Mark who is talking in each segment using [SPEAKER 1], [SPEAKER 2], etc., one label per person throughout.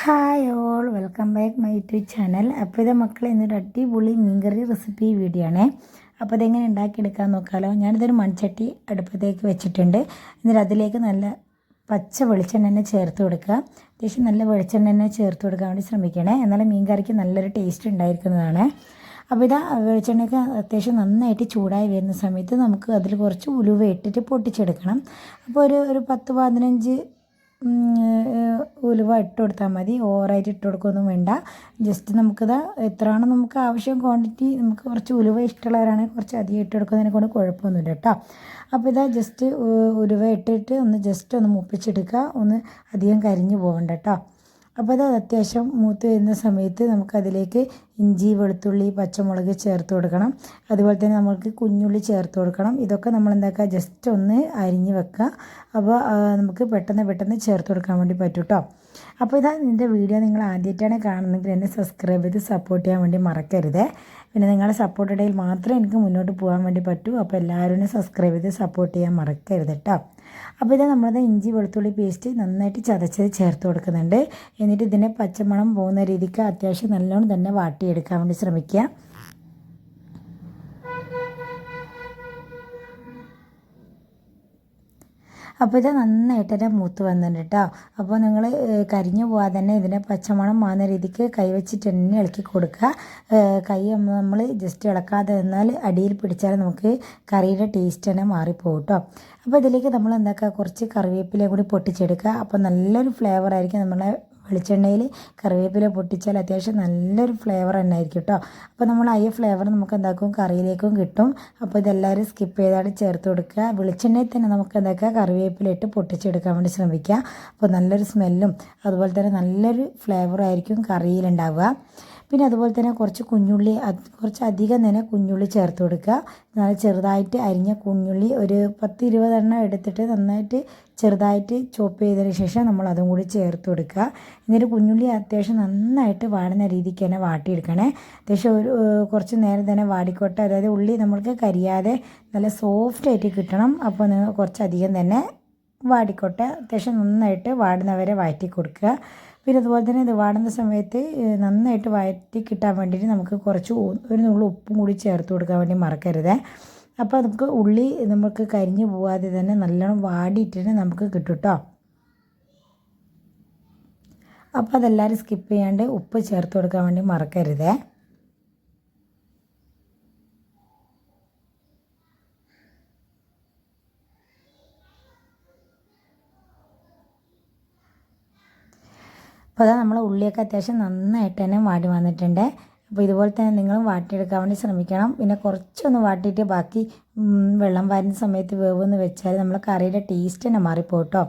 [SPEAKER 1] Hi all welcome back my YouTube channel അപ്പോൾ ഇത് മക്കളെ ഇന്നൊരു അടിപൊളി മീൻകറി റെസിപ്പി വീഡിയോ ആണ് അപ്പോൾ ഇതെങ്ങനെ ഉണ്ടാക്കിയെടുക്കാൻ നോക്കാമല്ലോ ഞാനിതൊരു മൺചട്ടി അടുപ്പത്തേക്ക് വെച്ചിട്ടുണ്ട്. എന്നിട്ട് അതിലേക്ക് നല്ല പച്ച വെളിച്ചെണ്ണ തന്നെ ചേർത്ത് കൊടുക്കുക. അത്യാവശ്യം നല്ല വെളിച്ചെണ്ണ തന്നെ ചേർത്ത് കൊടുക്കാൻ വേണ്ടി ശ്രമിക്കണേ. എന്നാൽ മീൻകറിക്ക് നല്ലൊരു ടേസ്റ്റ് ഉണ്ടായിരിക്കുന്നതാണ്. അപ്പോൾ ഇതാ വെളിച്ചെണ്ണയൊക്കെ അത്യാവശ്യം നന്നായിട്ട് ചൂടായി വരുന്ന സമയത്ത് നമുക്ക് അതിൽ കുറച്ച് ഉലുവ ഇട്ടിട്ട് പൊട്ടിച്ചെടുക്കണം. അപ്പോൾ ഒരു ഒരു പത്ത് പതിനഞ്ച് ഉലുവ ഇട്ട് കൊടുത്താൽ മതി. ഓവറായിട്ട് ഇട്ട് കൊടുക്കുകയൊന്നും വേണ്ട. ജസ്റ്റ് നമുക്കിത് എത്രയാണോ നമുക്ക് ആവശ്യം ക്വാണ്ടിറ്റി നമുക്ക് കുറച്ച് ഉലുവ ഇഷ്ടമുള്ളവരാണെങ്കിൽ കുറച്ച് അധികം ഇട്ട് കൊടുക്കുന്നതിനെ കൊണ്ട് കുഴപ്പമൊന്നുമില്ല കേട്ടോ. അപ്പോൾ ഇതാ ജസ്റ്റ് ഉലുവ ഇട്ടിട്ട് ഒന്ന് ജസ്റ്റ് ഒന്ന് മുപ്പിച്ചെടുക്കുക. ഒന്ന് അധികം കരിഞ്ഞു പോകണ്ട കേട്ടോ. അപ്പോൾ അത് അത്യാവശ്യം മൂത്ത് വരുന്ന സമയത്ത് നമുക്കതിലേക്ക് ഇഞ്ചി വെളുത്തുള്ളി പച്ചമുളക് ചേർത്ത് കൊടുക്കണം. അതുപോലെ തന്നെ നമുക്ക് കുഞ്ഞുള്ളി ചേർത്ത് കൊടുക്കണം. ഇതൊക്കെ നമ്മൾ എന്താക്കുക ജസ്റ്റ് ഒന്ന് അരിഞ്ഞ് വെക്കുക അപ്പോൾ നമുക്ക് പെട്ടെന്ന് പെട്ടെന്ന് ചേർത്ത് കൊടുക്കാൻ വേണ്ടി പറ്റും കേട്ടോ അപ്പോൾ ഇതാ എന്റെ വീഡിയോ നിങ്ങൾ ആദ്യമായിട്ടാണ് കാണുന്നതെങ്കിൽ എന്നെ സബ്സ്ക്രൈബ് ചെയ്ത് സപ്പോർട്ട് ചെയ്യാൻ വേണ്ടി മറക്കരുത്. പിന്നെ നിങ്ങളുടെ സപ്പോർട്ട് ഇടയിൽ മാത്രമേ എനിക്ക് മുന്നോട്ട് പോകാൻ വേണ്ടി പറ്റൂ. അപ്പോൾ എല്ലാവരും സബ്സ്ക്രൈബ് ചെയ്ത് സപ്പോർട്ട് ചെയ്യാൻ മറക്കരുത് കേട്ടോ അപ്പോൾ ഇത് നമ്മളത് ഇഞ്ചി വെളുത്തുള്ളി പേസ്റ്റ് നന്നായിട്ട് ചതച്ചത് ചേർത്ത് കൊടുക്കുന്നുണ്ട്. എന്നിട്ട് ഇതിന്റെ പച്ചമണം പോകുന്ന രീതിക്ക് അത്യാവശ്യം നല്ലോണം തന്നെ വാട്ടിയെടുക്കാൻ വേണ്ടി ശ്രമിക്കുക. അപ്പോൾ ഇത് നന്നായിട്ട് തന്നെ മൂത്ത് വന്നിട്ടുണ്ട് കേട്ടോ അപ്പോൾ നിങ്ങൾ കരിഞ്ഞു പോകാതെ തന്നെ ഇതിനെ പച്ചമണം മാറുന്ന രീതിക്ക് കൈ വെച്ചിട്ട് തന്നെ ഇളക്കി കൊടുക്കുക. കൈ നമ്മൾ ജസ്റ്റ് ഇളക്കാതെ നിന്നാൽ അടിയിൽ പിടിച്ചാൽ നമുക്ക് കറിയുടെ ടേസ്റ്റ് തന്നെ മാറിപ്പോകും കേട്ടോ അപ്പോൾ ഇതിലേക്ക് നമ്മൾ എന്താക്കുക കുറച്ച് കറിവേപ്പിലയും കൂടി പൊട്ടിച്ചെടുക്കുക. അപ്പോൾ നല്ലൊരു ഫ്ലേവർ ആയിരിക്കും നമ്മളെ വെളിച്ചെണ്ണയിൽ കറിവേപ്പില പൊട്ടിച്ചാൽ അത്യാവശ്യം നല്ലൊരു ഫ്ലേവർ തന്നെ ആയിരിക്കും കേട്ടോ അപ്പോൾ നമ്മൾ ആ ഫ്ലേവർ നമുക്ക് എന്താക്കും? കറിയിലേക്കും കിട്ടും. അപ്പോൾ ഇതെല്ലാവരും സ്കിപ്പ് ചെയ്താണ് ചേർത്ത് കൊടുക്കുക. വെളിച്ചെണ്ണയിൽ തന്നെ നമുക്ക് എന്താക്കുക? കറിവേപ്പില ഇട്ട് പൊട്ടിച്ചെടുക്കാൻ വേണ്ടി ശ്രമിക്കുക. അപ്പോൾ നല്ലൊരു സ്മെല്ലും അതുപോലെ തന്നെ നല്ലൊരു ഫ്ലേവർ ആയിരിക്കും കറിയിലുണ്ടാവുക. പിന്നെ അതുപോലെ തന്നെ കുറച്ച് കുഞ്ഞുള്ളി കുറച്ച് അധികം തന്നെ കുഞ്ഞുള്ളി ചേർത്ത് കൊടുക്കുക. നല്ല ചെറുതായിട്ട് അരിഞ്ഞ കുഞ്ഞുള്ളി ഒരു പത്ത് ഇരുപതെണ്ണം എടുത്തിട്ട് നന്നായിട്ട് ചെറുതായിട്ട് ചോപ്പ് ചെയ്തതിന് ശേഷം നമ്മൾ അതും കൂടി ചേർത്ത് കൊടുക്കുക. എന്നിട്ട് കുഞ്ഞുള്ളി അത്യാവശ്യം നന്നായിട്ട് വാടുന്ന രീതിക്ക് തന്നെ വാട്ടിയെടുക്കണേ. അത്യാവശ്യം ഒരു കുറച്ച് നേരം തന്നെ വാടിക്കോട്ടെ. അതായത് ഉള്ളി നമ്മൾക്ക് കരിയാതെ നല്ല സോഫ്റ്റ് ആയിട്ട് കിട്ടണം. അപ്പോൾ നിങ്ങൾ കുറച്ചധികം തന്നെ വാടിക്കോട്ടെ. അത്യാവശ്യം നന്നായിട്ട് വാടുന്നവരെ വാറ്റി കൊടുക്കുക. പിന്നെ അതുപോലെ തന്നെ ഇത് വാടുന്ന സമയത്ത് നന്നായിട്ട് വഴറ്റി കിട്ടാൻ വേണ്ടിയിട്ട് നമുക്ക് കുറച്ച് ഒരു നുള്ളു ഉപ്പും കൂടി ചേർത്ത് കൊടുക്കാൻ വേണ്ടി മറക്കരുത്. അപ്പോൾ നമുക്ക് ഉള്ളി നമുക്ക് കരിഞ്ഞു പോവാതെ തന്നെ നല്ലോണം വാടിയിട്ട് നമുക്ക് കിട്ടും കേട്ടോ അപ്പോൾ അതെല്ലാവരും സ്കിപ്പ് ചെയ്യാണ്ട് ഉപ്പ് ചേർത്ത് കൊടുക്കാൻ വേണ്ടി മറക്കരുതേ. അപ്പോൾ അതാ നമ്മൾ ഉള്ളിയൊക്കെ അത്യാവശ്യം നന്നായിട്ട് തന്നെ വാടി വന്നിട്ടുണ്ട്. അപ്പോൾ ഇതുപോലെ തന്നെ നിങ്ങളും വാട്ടിയെടുക്കാൻ വേണ്ടി ശ്രമിക്കണം. പിന്നെ കുറച്ചൊന്ന് വാട്ടിയിട്ട് ബാക്കി വെള്ളം വരുന്ന സമയത്ത് വേവെന്ന് വെച്ചാൽ നമ്മൾ കറിയുടെ ടേസ്റ്റ് തന്നെ മാറിപ്പോട്ടോ.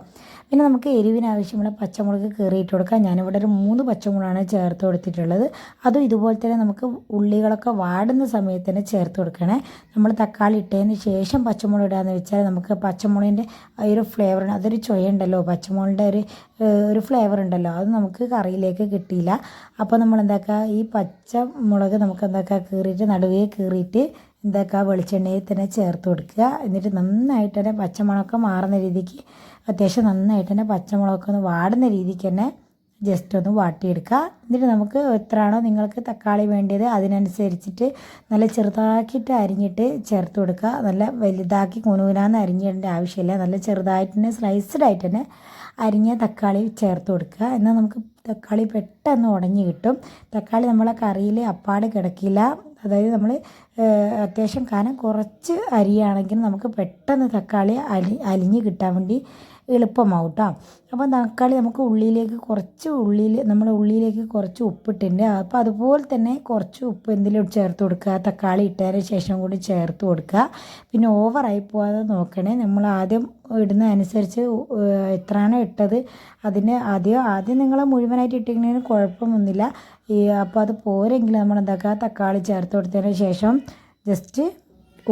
[SPEAKER 1] പിന്നെ നമുക്ക് എരിവിനാവശ്യമുള്ള പച്ചമുളക് കയറിയിട്ട് കൊടുക്കാം. ഞാനിവിടെ ഒരു മൂന്ന് പച്ചമുളകാണ് ചേർത്ത് കൊടുത്തിട്ടുള്ളത്. അതും ഇതുപോലെ തന്നെ നമുക്ക് ഉള്ളികളൊക്കെ വാടുന്ന സമയത്ത് തന്നെ ചേർത്ത് കൊടുക്കണേ. നമ്മൾ തക്കാളി ഇട്ടതിന് ശേഷം പച്ചമുളക് ഇടാന്ന് വെച്ചാൽ നമുക്ക് പച്ചമുളകിന്റെ ഒരു ഫ്ലേവർ അതൊരു ചൊയുണ്ടല്ലോ പച്ചമുളകിന്റെ ഒരു ഒരു ഫ്ലേവർ ഉണ്ടല്ലോ. അത് നമുക്ക് കറിയിലേക്ക് കിട്ടിയില്ല. അപ്പോൾ നമ്മൾ എന്താക്കുക ഈ പച്ചമുളക് നമുക്ക് എന്താക്കുക കീറിയിട്ട് നടുവേ കീറിയിട്ട് എന്താക്കുക വെളിച്ചെണ്ണയിൽ തന്നെ ചേർത്ത് കൊടുക്കുക. എന്നിട്ട് നന്നായിട്ട് തന്നെ പച്ചമുളകൊക്കെ മാറുന്ന രീതിക്ക് അത്യാവശ്യം നന്നായിട്ട് തന്നെ പച്ചമുളകൊക്കെ ഒന്ന് വാടുന്ന രീതിക്ക് തന്നെ ജസ്റ്റ് ഒന്ന് വാട്ടിയെടുക്കുക. എന്നിട്ട് നമുക്ക് എത്രയാണോ നിങ്ങൾക്ക് തക്കാളി വേണ്ടത് അതിനനുസരിച്ചിട്ട് നല്ല ചെറുതാക്കിയിട്ട് അരിഞ്ഞിട്ട് ചേർത്ത് കൊടുക്കുക. നല്ല വലുതാക്കി കുനുകുനാന്ന് അരിഞ്ഞിടേണ്ട ആവശ്യമില്ല. നല്ല ചെറുതായിട്ട് തന്നെ സ്ലൈസ്ഡ് ആയിട്ട് തന്നെ അരിഞ്ഞ തക്കാളി ചേർത്ത് കൊടുക്കുക. എന്നാൽ നമുക്ക് തക്കാളി പെട്ടെന്ന് ഉടഞ്ഞു കിട്ടും. തക്കാളി നമ്മളെ കറിയിൽ അപ്പാട് കിടക്കില്ല. അതായത് നമ്മൾ അത്യാവശ്യം കനം കുറച്ച് അരിയാണെങ്കിൽ നമുക്ക് പെട്ടെന്ന് തക്കാളി അലി അലിഞ്ഞ് കിട്ടാൻ വേണ്ടി എളുപ്പമാവും കേട്ടോ അപ്പോൾ തക്കാളി നമുക്ക് ഉള്ളിയിലേക്ക് കുറച്ച് ഉള്ളിയിൽ നമ്മുടെ ഉള്ളിയിലേക്ക് കുറച്ച് ഉപ്പിട്ടുണ്ട് അപ്പോൾ അതുപോലെ തന്നെ കുറച്ച് ഉപ്പ് എന്തെങ്കിലും ചേർത്ത് കൊടുക്കുക. തക്കാളി ഇട്ടതിന് ശേഷം കൂടി ചേർത്ത് കൊടുക്കുക. പിന്നെ ഓവറായി പോകാതെ നോക്കണേ. നമ്മൾ ആദ്യം ഇടുന്ന അനുസരിച്ച് എത്രയാണ് ഇട്ടത് അതിന് ആദ്യം ആദ്യം നിങ്ങൾ മുഴുവനായിട്ട് ഇട്ടിരിക്കുന്നതിന് കുഴപ്പമൊന്നുമില്ല. ഈ അപ്പോൾ അത് പോരെങ്കിൽ നമ്മൾ എന്താക്കുക? തക്കാളി ചേർത്ത് കൊടുത്തതിന് ശേഷം ജസ്റ്റ്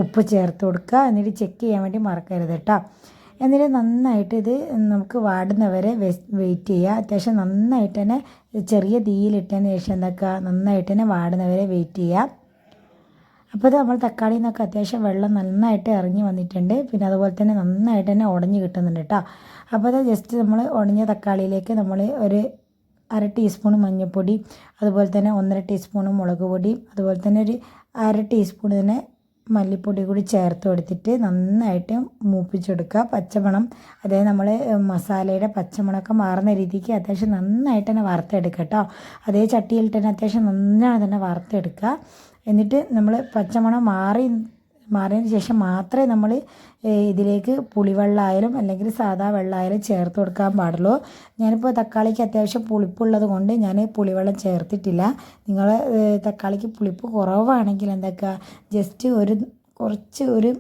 [SPEAKER 1] ഉപ്പ് ചേർത്ത് കൊടുക്കുക. എന്നിട്ട് ചെക്ക് ചെയ്യാൻ വേണ്ടി മറക്കരുത് കേട്ടോ. എന്നിട്ട് നന്നായിട്ട് ഇത് നമുക്ക് വാടുന്നവരെ വെയിറ്റ് ചെയ്യുക. അത്യാവശ്യം നന്നായിട്ട് തന്നെ ചെറിയ തീയിലിട്ടതിന് ശേഷം എന്താക്കുക? നന്നായിട്ട് തന്നെ വാടുന്നവരെ വെയിറ്റ് ചെയ്യുക. അപ്പോൾ ഇത് നമ്മൾ തക്കാളിയിൽ നിന്നൊക്കെ അത്യാവശ്യം വെള്ളം നന്നായിട്ട് ഇറങ്ങി വന്നിട്ടുണ്ട്. പിന്നെ അതുപോലെ തന്നെ നന്നായിട്ട് തന്നെ ഉടഞ്ഞ് കിട്ടുന്നുണ്ട് കേട്ടോ. അപ്പോൾ അത് ജസ്റ്റ് നമ്മൾ ഉടഞ്ഞ തക്കാളിയിലേക്ക് നമ്മൾ ഒരു അര ടീസ്പൂൺ മഞ്ഞൾപ്പൊടി അതുപോലെ തന്നെ ഒന്നര ടീസ്പൂൺ മുളക് പൊടി അതുപോലെ തന്നെ ഒരു അര ടീസ്പൂൺ തന്നെ മല്ലിപ്പൊടി കൂടി ചേർത്ത് കൊടുത്തിട്ട് നന്നായിട്ട് മൂപ്പിച്ചെടുക്കുക. പച്ചമണം അതായത് നമ്മൾ മസാലയുടെ പച്ചമണമൊക്കെ മാറുന്ന രീതിക്ക് അത്യാവശ്യം നന്നായിട്ട് തന്നെ വറുത്തെടുക്കുക കേട്ടോ. അതേ ചട്ടിയിൽ തന്നെ അത്യാവശ്യം നന്നായി തന്നെ വറുത്തെടുക്കുക. എന്നിട്ട് നമ്മൾ പച്ചമണം മാറി മാറിയതിന് ശേഷം മാത്രമേ നമ്മൾ ഇതിലേക്ക് പുളിവെള്ളമായാലും അല്ലെങ്കിൽ സാധാ വെള്ളമായാലും ചേർത്ത് കൊടുക്കാൻ പാടുള്ളൂ. ഞാനിപ്പോൾ തക്കാളിക്ക് അത്യാവശ്യം പുളിപ്പുള്ളത് കൊണ്ട് ഞാൻ പുളിവെള്ളം ചേർത്തിട്ടില്ല. നിങ്ങൾ തക്കാളിക്ക് പുളിപ്പ് കുറവാണെങ്കിൽ എന്താക്കുക ജസ്റ്റ് ഒരു കുറച്ച് ഒരു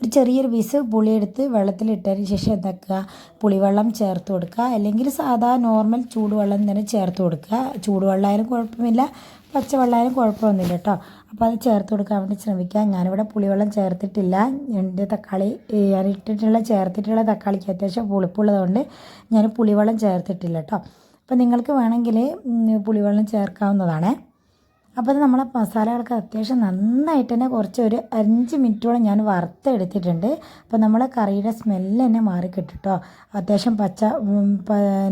[SPEAKER 1] ഒരു ചെറിയൊരു പീസ് പുളിയെടുത്ത് വെള്ളത്തിലിട്ടതിന് ശേഷം എന്താക്കുക പുളിവെള്ളം ചേർത്ത് കൊടുക്കുക. അല്ലെങ്കിൽ സാധാ നോർമൽ ചൂടുവെള്ളം തന്നെ ചേർത്ത് കൊടുക്കുക. ചൂടുവെള്ളമായാലും കുഴപ്പമില്ല. പച്ചവെള്ളമായാലും കുഴപ്പമൊന്നുമില്ല കേട്ടോ. അപ്പോൾ അത് ചേർത്ത് കൊടുക്കാൻ വേണ്ടി ശ്രമിക്കുക ഞാനിവിടെ പുളിവെള്ളം ചേർത്തിട്ടില്ല. എന്റെ തക്കാളി ഞാൻ ഇട്ടിട്ടുള്ള ചേർത്തിട്ടുള്ള തക്കാളിക്ക് അത്യാവശ്യം പുളിപ്പുള്ളതുകൊണ്ട് ഞാൻ പുളിവെള്ളം ചേർത്തിട്ടില്ല കേട്ടോ. അപ്പോൾ നിങ്ങൾക്ക് വേണമെങ്കിൽ പുളിവെള്ളം ചേർക്കാവുന്നതാണേ. അപ്പോൾ അത് നമ്മളെ മസാലകളൊക്കെ അത്യാവശ്യം നന്നായിട്ട് തന്നെ കുറച്ച് ഒരു അഞ്ച് മിനിറ്റോളം ഞാൻ വറുത്തെടുത്തിട്ടുണ്ട്. അപ്പോൾ നമ്മളെ കറിയുടെ സ്മെല്ല് തന്നെ മാറി കിട്ടിട്ടോ അത്യാവശ്യം പച്ച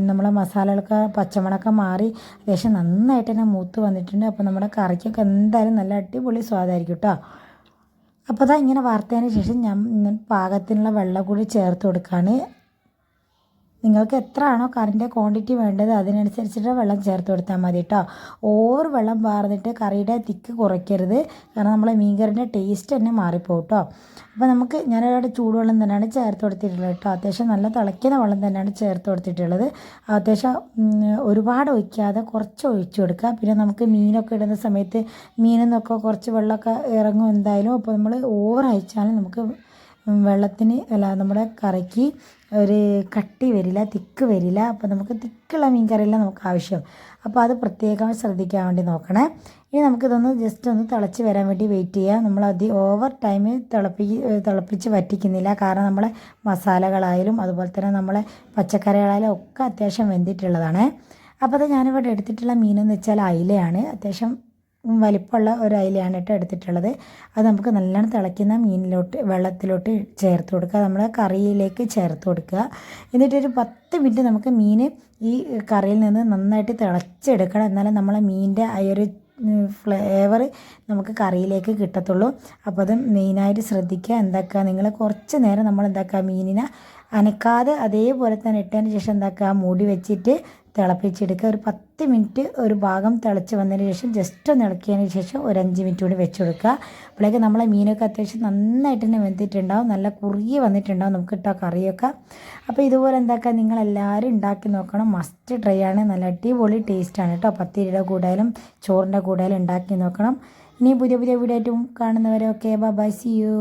[SPEAKER 1] നമ്മളെ മസാലകൾക്ക് പച്ചമുളകൊക്കെ മാറി അത്യാവശ്യം നന്നായിട്ട് തന്നെ മൂത്ത് വന്നിട്ടുണ്ട്. അപ്പോൾ നമ്മുടെ കറിക്കൊക്കെ എന്തായാലും നല്ല അടിപൊളി സ്വാദായിരിക്കും കേട്ടോ അപ്പോൾ അതാ ഇങ്ങനെ വറുത്തതിന് ശേഷം ഞാൻ പാകത്തിനുള്ള വെള്ളം കൂടി ചേർത്ത് കൊടുക്കുകയാണ് നിങ്ങൾക്ക് എത്രയാണോ കറിന്റെ ക്വാണ്ടിറ്റി വേണ്ടത് അതിനനുസരിച്ചിട്ട് വെള്ളം ചേർത്ത് കൊടുത്താൽ മതി കേട്ടോ ഓവർ വെള്ളം വാർന്നിട്ട് കറിയുടെ തിക്ക് കുറയ്ക്കരുത്. കാരണം നമ്മളെ മീൻകറിന്റെ ടേസ്റ്റ് തന്നെ മാറിപ്പോകും കേട്ടോ അപ്പോൾ നമുക്ക് ഞാനൊരുപാട് ചൂടുവെള്ളം തന്നെയാണ് ചേർത്ത് കൊടുത്തിട്ടുള്ളത് കേട്ടോ അത്യാവശ്യം നല്ല തിളയ്ക്കുന്ന വെള്ളം തന്നെയാണ് ചേർത്ത് കൊടുത്തിട്ടുള്ളത്. അത്യാവശ്യം ഒരുപാട് ഒഴിക്കാതെ കുറച്ച് ഒഴിച്ചു കൊടുക്കുക. പിന്നെ നമുക്ക് മീനൊക്കെ ഇടുന്ന സമയത്ത് മീനിൽ നിന്നൊക്കെ കുറച്ച് വെള്ളമൊക്കെ ഇറങ്ങും എന്തായാലും. അപ്പോൾ നമ്മൾ ഓവർ അയച്ചാലും നമുക്ക് വെള്ളത്തിന് അല്ല നമ്മുടെ കറിക്ക് ഒരു കട്ടി വരില്ല തിക്ക് വരില്ല. അപ്പോൾ നമുക്ക് തിക്കുള്ള മീൻ കറിയല്ല നമുക്ക് ആവശ്യം അപ്പോൾ അത് പ്രത്യേകം ശ്രദ്ധിക്കാൻ വേണ്ടി നോക്കണേ. ഇനി നമുക്കിതൊന്ന് ജസ്റ്റ് ഒന്ന് തിളച്ച് വരാൻ വേണ്ടി വെയിറ്റ് ചെയ്യുക നമ്മൾ അതി ഓവർ ടൈം തിളപ്പി തിളപ്പിച്ച് വറ്റിക്കുന്നില്ല. കാരണം നമ്മളെ മസാലകളായാലും അതുപോലെ തന്നെ നമ്മളെ പച്ചക്കറികളായാലും ഒക്കെ അത്യാവശ്യം വെന്തിട്ടുള്ളതാണ്. അപ്പോൾ അത് ഞാനിവിടെ എടുത്തിട്ടുള്ള മീനെന്ന് വെച്ചാൽ അയിലയാണ്. അത്യാവശ്യം വലിപ്പമുള്ള ഒരു അയിലയാണ് കേട്ടോ എടുത്തിട്ടുള്ളത്. അത് നമുക്ക് നല്ലോണം തിളയ്ക്കുന്ന മീനിലോട്ട് വെള്ളത്തിലോട്ട് ചേർത്ത് കൊടുക്കുക. നമ്മൾ കറിയിലേക്ക് ചേർത്ത് കൊടുക്കുക. എന്നിട്ടൊരു പത്ത് മിനിറ്റ് നമുക്ക് മീൻ ഈ കറിയിൽ നിന്ന് നന്നായിട്ട് തിളച്ചെടുക്കണം. എന്നാലും നമ്മളെ മീനിന്റെ ആ ഒരു ഫ്ലേവർ നമുക്ക് കറിയിലേക്ക് കിട്ടത്തുള്ളൂ. അപ്പോൾ അത് മെയിനായിട്ട് ശ്രദ്ധിക്കുക എന്താക്കുക. നിങ്ങൾ കുറച്ച് നേരം നമ്മൾ എന്താക്കുക? മീനിനെ അനക്കാതെ അതേപോലെ തന്നെ ഇട്ടതിന് ശേഷം എന്താക്കുക? മൂടി വെച്ചിട്ട് തിളപ്പിച്ചെടുക്കുക. ഒരു പത്ത് മിനിറ്റ് ഒരു ഭാഗം തിളച്ച് വന്നതിന് ശേഷം ജസ്റ്റ് ഒന്ന് ഇളക്കിയതിന് ശേഷം ഒരു അഞ്ച് മിനിറ്റ് കൂടി വെച്ച് കൊടുക്കുക. അപ്പോഴേക്ക് നമ്മളെ മീനൊക്കെ അത്യാവശ്യം നന്നായിട്ട് തന്നെ വെന്തിട്ടുണ്ടാവും. നല്ല കുറുകി വന്നിട്ടുണ്ടാവും നമുക്ക് ഇട്ടാൽ കറിയൊക്കെ. അപ്പോൾ ഇതുപോലെ എന്താക്കുക നിങ്ങളെല്ലാവരും ഉണ്ടാക്കി നോക്കണം. മസ്റ്റ് ട്രൈ ആണ്. നല്ല അടിപൊളി ടേസ്റ്റാണ് കേട്ടോ. പത്തിരിയുടെ കൂടായാലും ചോറിന്റെ കൂടായാലും ഉണ്ടാക്കി നോക്കണം. ഇനി പുതിയ പുതിയ വീഡിയോ ആയിട്ടും കാണുന്നവരൊക്കെ ബൈ സി യു